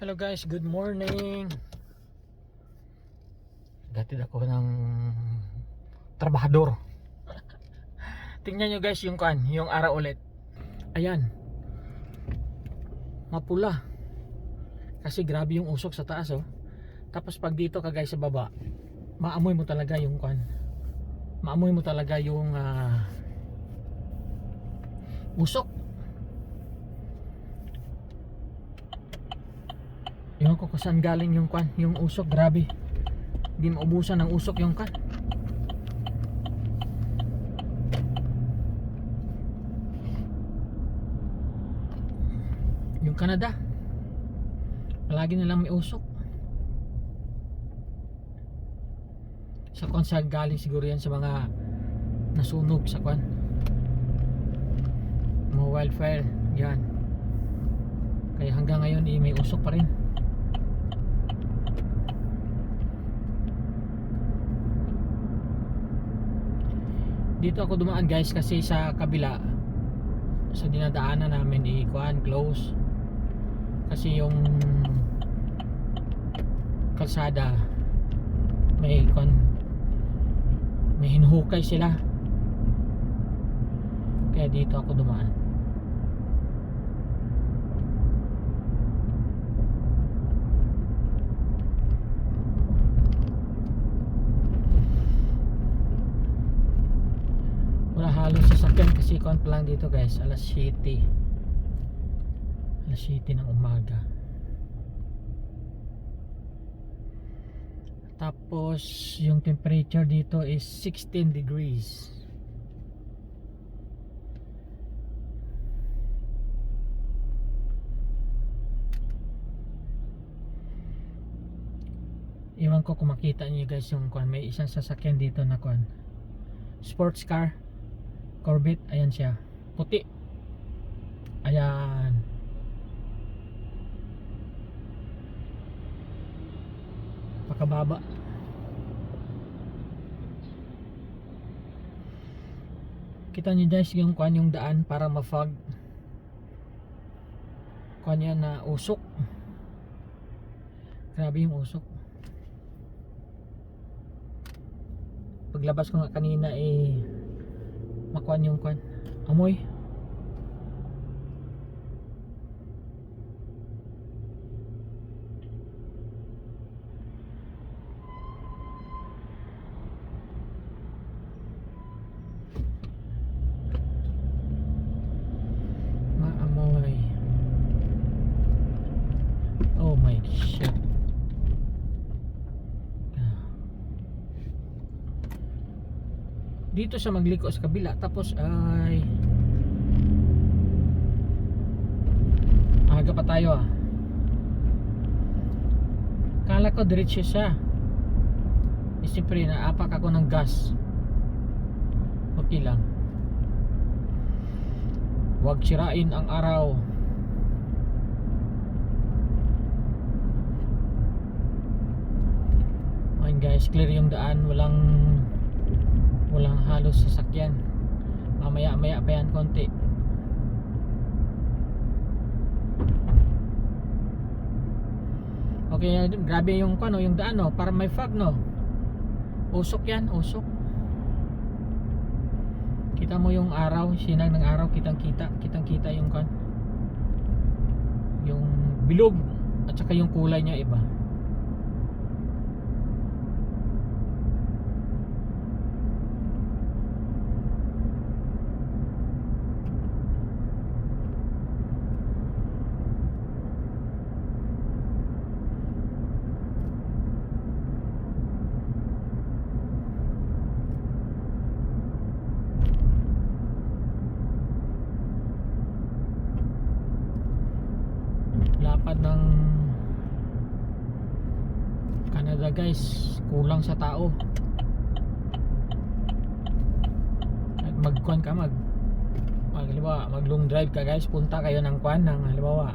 Hello guys, good morning. Gatid ako ng trabahador. Tingnan nyo guys yung kan, yung araw ulit. Ayan. Mapula. Kasi grabe yung usok sa taas oh. Tapos pag dito ka guys sa baba, maamoy mo talaga yung kan. Maamoy mo talaga yung ah, usok. Ewan ko kung saan galing yung kwan, yung usok, grabe. Hindi maubusan ng usok yung kwan. Yung Canada. Palagi nilang may usok. Sa kwan saan galing siguro yan sa mga nasunog sa kwan. Mga wildfire. Yan. Kaya hanggang ngayon eh, may usok pa rin. Dito ako dumaan guys kasi sa kabila sa dinadaanan namin i kuan close. Kasi yung kalsada may kuan may hinuhukay sila. Kaya dito ako dumaan halos sasakyan kasi pa lang dito guys. Alas 7 alas 7 ng umaga. Tapos yung temperature dito is 16 degrees. Iwan ko kung makita niyo guys yung kuan may isang sasakyan dito na kuan sports car Corvette, ayan siya. Puti. Ayan. Pakababa. Kita niyo guys yung kuan yung daan para ma-fog. Kuan yan na usok. Grabe yung usok. Paglabas ko nga kanina eh makuan yung kuan amoy maamoy oh my shit. Dito siya magliko sa kabila tapos ay aga pa tayo ah. Kala ko diretso siya. Eh siyempre naapak ako ng gas. Okay lang. Huwag sirain ang araw. Ayun guys. Clear yung daan. Walang walang halos sasakyan. Mamaya maya pa yan konti. Okay grabe yung ano yung daan no? Para may fog no? Usok yan usok. Kita mo yung araw sinag ng araw kitang kita kitang kita yung kan yung bilog at saka yung kulay niya iba lapad ng Guys kulang sa tao. At magkuan ka mag mag, halimbawa, mag long drive ka guys punta kayo ng kuan ng halimbawa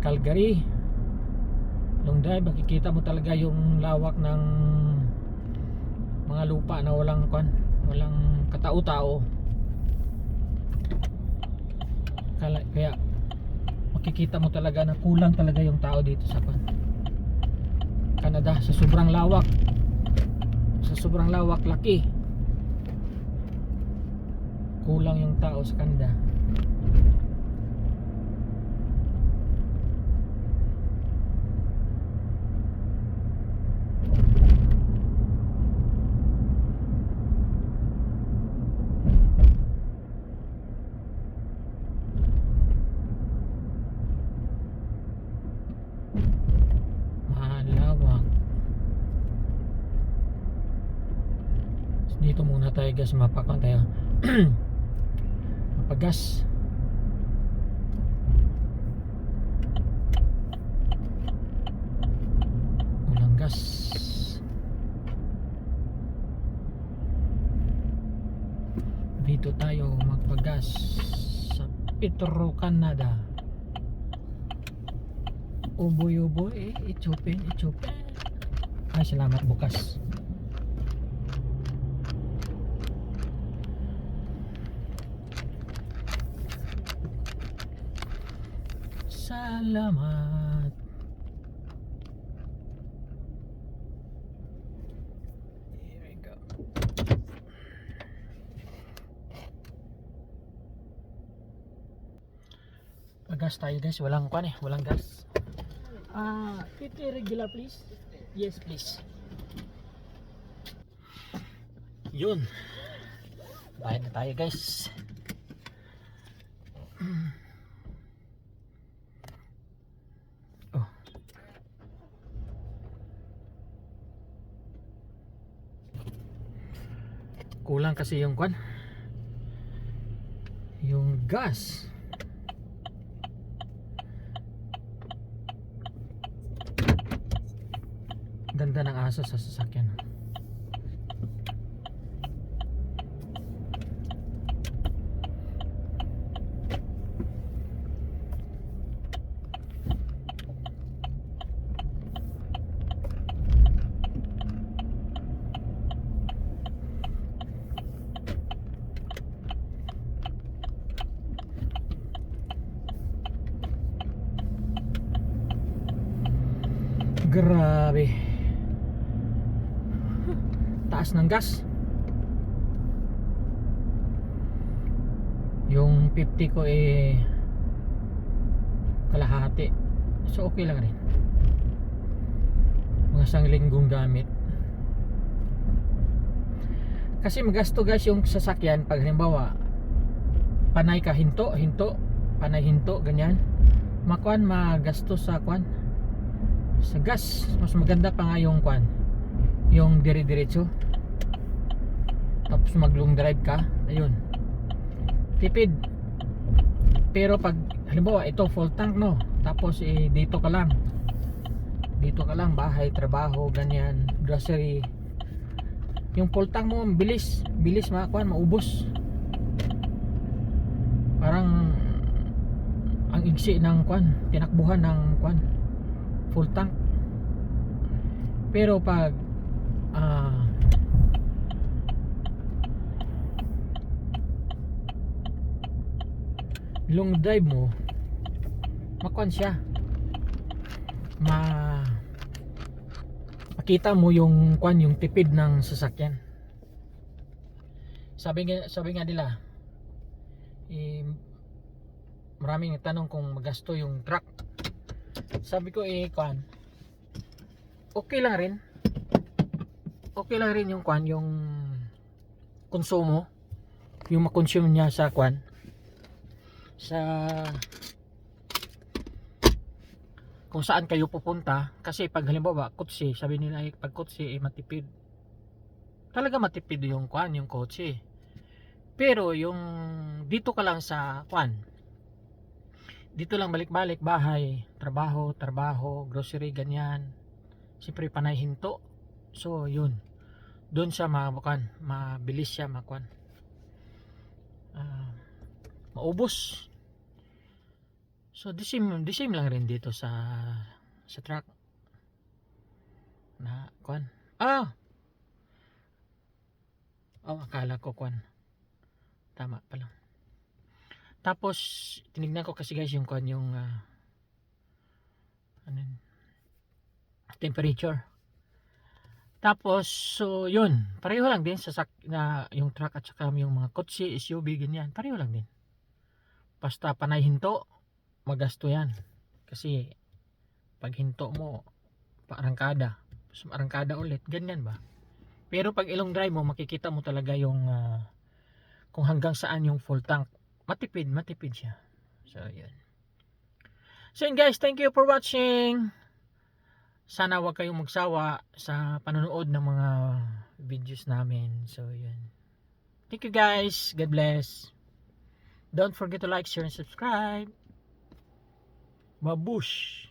Calgary. Long drive makikita mo talaga yung lawak ng mga lupa na walang kuan walang katao-tao. Kaya makikita mo talaga na kulang talaga yung tao dito sa pan Canada sa sobrang lawak. Sa sobrang lawak laki. Kulang yung tao sa Canada tayo guys mapakon tayo. Mapagas. Walang gas. Dito tayo magpagas sa Petro Canada. Uboy uboy. Eh, it's open ay salamat bukas salamat here we go gas tayo guys walang kwan eh walang gas Ah, 50 regular please. Yes, please. Yun. Bayad na tayo, guys. Oh. Kulang kasi yung kwan. Yung gas. Ganda ng aso sa sasakyan. Grabe. Taas ng gas. Yung 50 ko eh kalahati. So okay lang rin. Mga sang linggong gamit. Kasi magasto guys yung sasakyan pag halimbawa panay ka hinto, hinto, panay hinto, ganyan. Makuan magasto sa kwan sa gas mas maganda pa nga yung kwan yung dire diretso tapos mag long drive ka ayun. Tipid. Pero pag halimbawa ito full tank no? Tapos eh, dito ka lang. Dito ka lang bahay, trabaho, ganyan grocery. Yung full tank mo bilis bilis mga kwan maubos. Parang ang igsi ng kwan tinakbuhan ng kwan full tank. Pero pag ah long drive mo makwan siya. Ma makita mo yung kwan yung tipid ng sasakyan. Sabi nga sabi nga nila eh, maraming nagtanong kung magasto yung truck sabi ko eh kwan okay lang rin. Okay lang rin yung kwan yung konsumo yung makonsume niya sa kwan. Sa kung saan kayo pupunta. Kasi pag halimbawa kotse sabi nila eh, pag kotse eh, matipid. Talaga matipid yung kwan yung kotse pero yung dito ka lang sa kwan dito lang balik-balik bahay trabaho trabaho grocery ganyan. Siyempre panay hinto. So yun. Doon siya mabukan mabilis siya makuan. Ah, maubos. So the same, the same lang rin dito sa sa truck. Na kuan. Ah! Oh akala ko kuan. Tama pala tapos tinignan ko kasi guys yung kuan yung ah, ano temperature. Tapos, so yun, pareho lang din sa sak na yung truck at saka yung mga kotse, SUV, ganyan, pareho lang din. Basta panay hinto, magasto yan. Kasi, pag hinto mo, paarangkada, tapos arangkada ulit, ganyan ba? Pero pag ilong drive mo, makikita mo talaga yung ah, kung hanggang saan yung full tank. Matipid, matipid siya. So, yun. So, yun guys, thank you for watching. Sana wag kayong magsawa sa panonood ng mga videos namin. So, yun. Thank you guys. God bless. Don't forget to like, share, and subscribe. Babush!